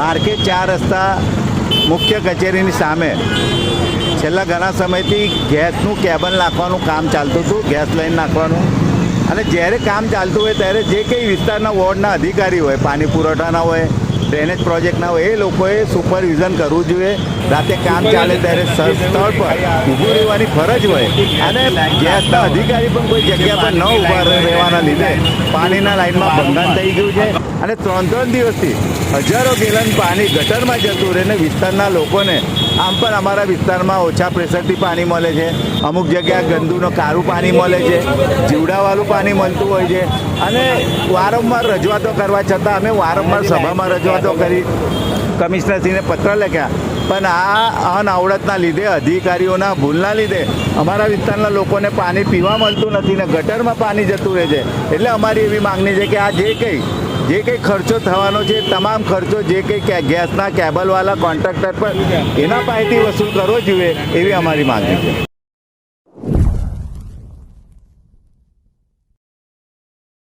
Market ચાર રસ્તા મુખ્ય કચેરીની સામે. છેલ્લા ઘણા સમયથી ગેસનું કેબલ નાખવાનું કામ ચાલતું હતું, ગેસ લાઈન નાખવાનું. અને જ્યારે કામ ચાલતું હોય ત્યારે જે કંઈ વિસ્તારના વોર્ડના અધિકારી હોય, પાણી પુરવઠાના હોય ડ્રેનેજ પ્રોજેક્ટના હોય, એ લોકોએ સુપરવિઝન કરવું જોઈએ. રાતે કામ ચાલે ત્યારે સ્થળ પર ઊભું રહેવાની ફરજ હોય. અને ગેસના અધિકારી પણ કોઈ જગ્યા પર ન ઊભા રહેવાના લીધે પાણીના લાઈનમાં ભંગાણ થઈ ગયું છે. અને ત્રણ ત્રણ દિવસથી હજારો ગેલન પાણી ગટરમાં જતું રહે ને વિસ્તારના લોકોને આમ પણ અમારા વિસ્તારમાં ઓછા પ્રેશરથી પાણી મળે છે. અમુક જગ્યા ગંદુનો કારું પાણી મળે છે, જીવડાવાળું પાણી મળતું હોય છે. અને વારંવાર રજૂઆતો કરવા છતાં અમે વારંવાર સભામાં રજૂઆતો કરી કમિશનરશ્રીને પત્ર લખ્યા. પણ આ અનઆવડતના લીધે, અધિકારીઓના ભૂલના લીધે અમારા વિસ્તારના લોકોને પાણી પીવા મળતું નથી ને ગટરમાં પાણી જતું રહે છે. એટલે અમારી એવી માંગણી છે કે આ જે કંઈ જે કંઈ ખર્ચો થવાનો છે, તમામ ખર્ચો જે કંઈ ગેસના કેબલવાળા કોન્ટ્રાક્ટર પર, એના પાસેથી વસૂલ કરવો જોઈએ એવી અમારી માંગણી છે.